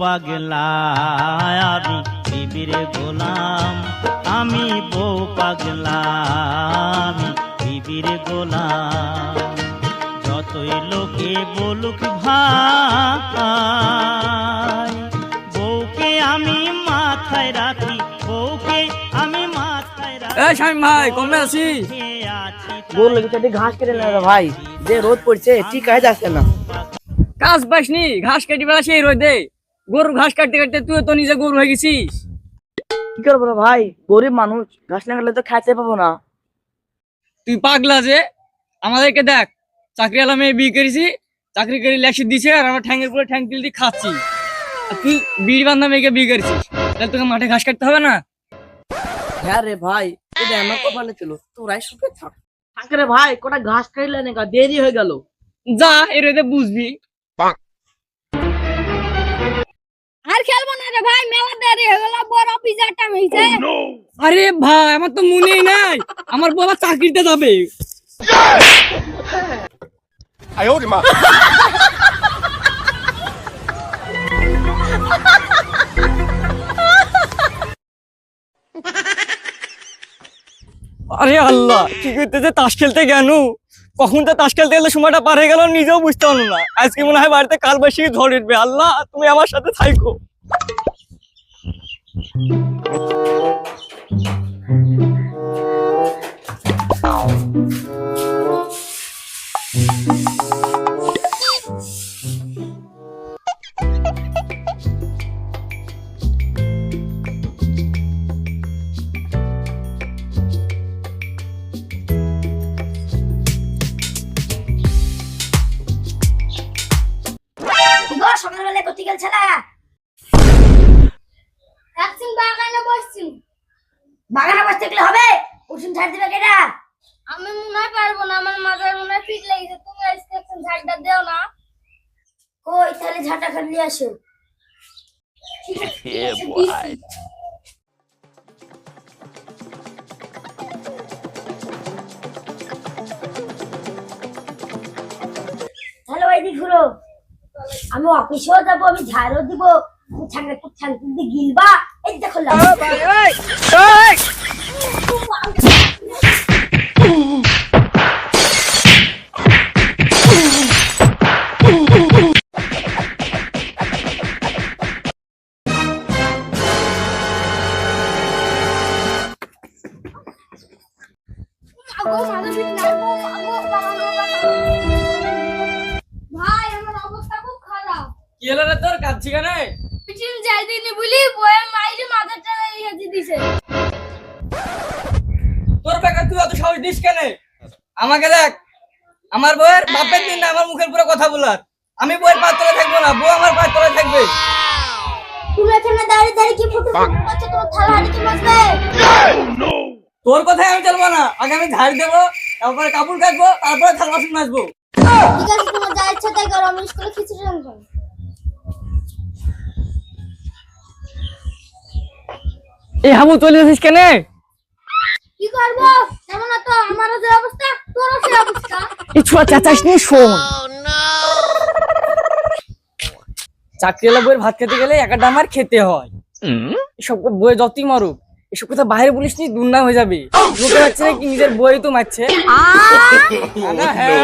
পাগলা আমি বিবির গোলাম। আমি বউ পাগলা আমি বিবির গোলাম। যতই লোকে বলুক ভাই বউকে আমি মাথায় রাখি বউকে আমি মাথায় রাখি। শামিম ভাই কমে আছিস আছি গোল লেগে ঘাস কেটে না রে ভাই। যে রোদ পড়ছে ঠিক কাজ যাচ্ছে না। কাজ পাসনি ঘাস কাটি বেলা সেই রোদে। গরুর ঘাস কাটতে কাটতে তুই তো নিজে গরু হয়ে গেছিস। কি করব রে ভাই? গরিব মানুষ ঘাস না কাটলে তো খাইতে পাবো না। তুই পাগলা যে আমাদেরকে দেখ চাকরি আলা মেয়ে বিয়ে করেছি চাকরি করে লেখি দিছে আর আমরা ঠ্যাঙ্গের পরে ঠ্যাং তুলতে খাচ্ছি। আর তুই বিড়ি বান্ধা মেয়েকে বিয়ে করেছিস তাহলে তোকে মাঠে ঘাস কাটতে হবে না? হ্যাঁ রে ভাই এটা আমার কপালে ছিল তোরাই সুখে থাক। থাক রে ভাই কটা ঘাস কাটলে না দেরি হয়ে গেল। যা এর বুঝবি। আর খেলব না রে ভাই মেলা দেরি হয়ে গেল বড় পিজার টাইম হইছে আরে ভাই আমার তো মনেই নাই আমার বাবা চাকরিতে যাবে। আরে আল্লাহ কি করতেছে? তাস খেলতে গেল কখন তো তাস খেলতে গেলে সময়টা পার হয়ে গেল নিজেও বুঝতে পারল না। আজকে মনে হয় বাড়িতে কাল বেশি ঝড় উঠবে। আল্লাহ, তুমি আমার সাথে থাইকো। গো সকালবেলা করতে গেল ছেলা। একদিন বাগানে বসছি বাগানে বসতে গেলে হবে? উঠুন ছাড় দিবে কেটা আমি মনে হয় পারব না আমার মাথায় মনে হয় ফিট লেগেছে। তুমি আজকে একদিন ঝাড়টা দেও না। কই তাহলে ঝাড়টা আসো। ঠিক আছে, দিচ্ছি। হ্যালো এদিক ঘুরো। আমি অফিসেও যাব আমি ঝাড়ও দিব। তুমি ছাগলে তো ছাগল দিয়ে গিলবা? এই দেখো। ভাই কি হলো রে তোর? কাঁদছি কেন? পিছন যাই দিনি বলি বয়ে মাইরি মাথাটা দিছে। তোর বেকার তুই অত সাহস দিস কেন? আমাকে দেখ আমার বউয়ের বাপের দিন আমার মুখের পুরো কথা বলার। আমি বউয়ের তলায় থাকব না বউ আমার তলায় থাকবে। তুমি এখানে দাঁড়িয়ে দাঁড়িয়ে কি ফুটু করছ তোমার থালা হাড়ি কি তোর কথাই আমি চলবো না। আগে আমি ঝাড় দেবো তারপরে কাপড় কাটবো তারপরে থাল বাসন মাজবো। ঠিক আছে তোমার যা ইচ্ছা তাই করো আমি স্কুলে খিচুড়ি রান্না এই হাবু চলে যাচ্ছিস কেন কি করব যেমন তো আমারও যে অবস্থা তোরও সে অবস্থা এই ছোয়া চাচাস নি শোন চাকরিওয়ালা বইয়ের ভাত খেতে গেলে একা ডামার খেতে হয় এসব বই যতই মারুক এসব কথা বাইরে বলিস নি দুর্নাম হয়ে যাবে লোকে মারছে নাকি নিজের বই তো মারছে হ্যাঁ।